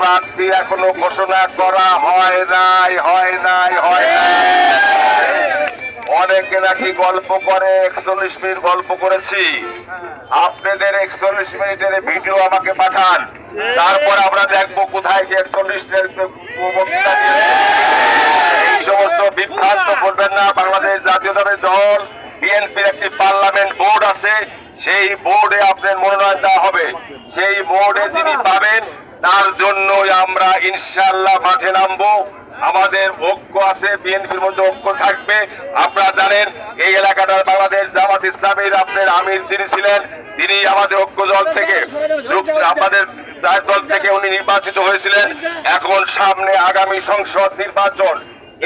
প্রার্থী এখনও ঘোষণা করা হয় নাই হয় নাই, হয় অনেকে নাকি গল্প করে, একচল্লিশ মিনিট গল্প করেছি। আপনাদের একচল্লিশ মিনিটের ভিডিও আমাকে পাঠান। তারপর আমরা দেখব কোথায় এই সমস্ত বিভ্রান্ত করবেন না, বাংলাদেশ জাতীয়তাবাদী দল, বিএনপির একটি পার্লামেন্ট বোর্ড আছে, সেই বোর্ডে আপনার মনোনয়ন দেওয়া হবে। সেই বোর্ডে যিনি পাবেন তার জন্যই আমরা ইনশাল্লাহ মাঝে নামবো। আমাদের ঐক্য আছে, বিএনপির মধ্যে ঐক্য থাকবে। আপনারা জানেন, এই এলাকাটার বাংলাদেশ জামাত ইসলামের আপনার আমির যিনি ছিলেন, তিনি আমাদের ঐক্য দল থেকে আমাদের দল থেকে উনি নির্বাচিত হয়েছিলেন। এখন সামনে আগামী সংসদ নির্বাচন।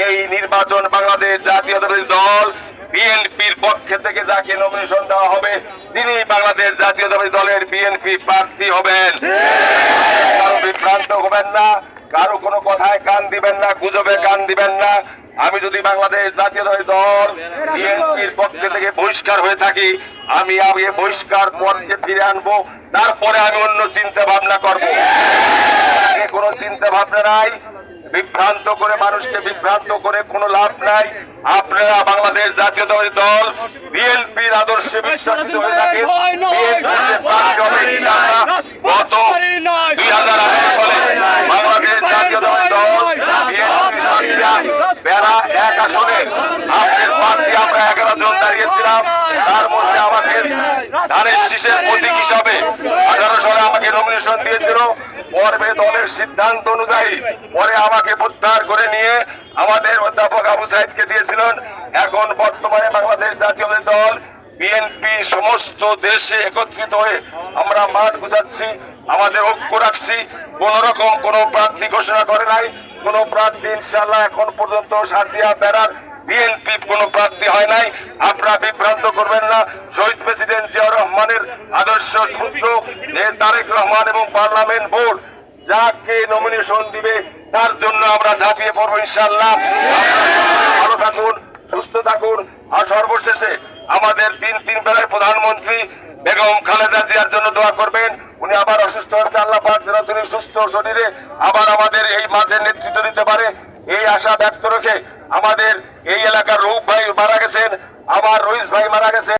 এই নির্বাচন বাংলাদেশ জাতীয়তাবাদী দল বিএনপির পক্ষে থেকে যাকে নমিনেশন দেওয়া হবে, তিনি বাংলাদেশ জাতীয়তাবাদী দলের বিএনপি প্রার্থী হবেন। হবেন না কারও কোনো কথায় কান দিবেন না গুজবে কান দিবেন না। আমি যদি বাংলাদেশ জাতীয়তাবাদী দল বিএনপির পক্ষে থেকে বহিষ্কার হয়ে থাকি আমি আমি বহিষ্কার পথকে ফিরে আনব তারপরে আমি অন্য চিন্তা ভাবনা করব। কোনো চিন্তা ভাবনা নাই বিভ্রান্ত করে মানুষকে বিভ্রান্ত করে কোনো লাভ নাই। আপনারা বাংলাদেশ জাতীয়তাবাদী দল বিএনপির আদর্শে বিশ্বাসিত হয়ে থাকেন। গত বেড়া আপনার প্রার্থী আমরা এগারো জন দাঁড়িয়েছিলাম। তার মধ্যে আমাদের ধানের শীষের প্রতীক হিসাবে আঠারো সালে আমাকে নমিনেশন দিয়েছিল। পর্বে দলের সিদ্ধান্ত অনুযায়ী পরে আমাকে প্রত্যাহার করে নিয়ে আমাদের অধ্যাপক আবু সাইদকে দিয়েছিলেন। এখন বর্তমানে বাংলাদেশ জাতীয় দল বিএনপি সমস্ত দেশে একত্রিত হয়ে আমরা মাঠ গুছাচ্ছি আমাদের ঐক্য রাখছি। কোন রকম কোন প্রার্থী ঘোষণা করে নাই। কোন প্রার্থী ইনশাল্লাহ এখন পর্যন্ত সাদিয়া বেড়ার বিএনপি কোনো প্রার্থী হয় নাই। আপনারা বিভ্রান্ত করবেন না। শহীদ প্রেসিডেন্ট জিয়াউর রহমানের আদর্শ সূত্র তারেক রহমান এবং পার্লামেন্ট বোর্ড যাকে নমিনেশন দিবে, তার জন্য আমরা ঝাঁপিয়ে পড়ব ইনশাল্লাহ ভালো থাকুন, সুস্থ থাকুন আর সর্বশেষে আমাদের তিন তিন বেলায় প্রধানমন্ত্রী বেগম খালেদা জিয়ার জন্য দোয়া করবেন। উনি আবার অসুস্থ হচ্ছে আল্লাহ পাক যেন তিনি সুস্থ শরীরে আবার আমাদের এই মাঝে নেতৃত্ব দিতে পারে। এই আশা ব্যক্ত রেখে আমাদের এই এলাকার রূপ ভাই মারা গেছেন, আবার রইস ভাই মারা গেছেন।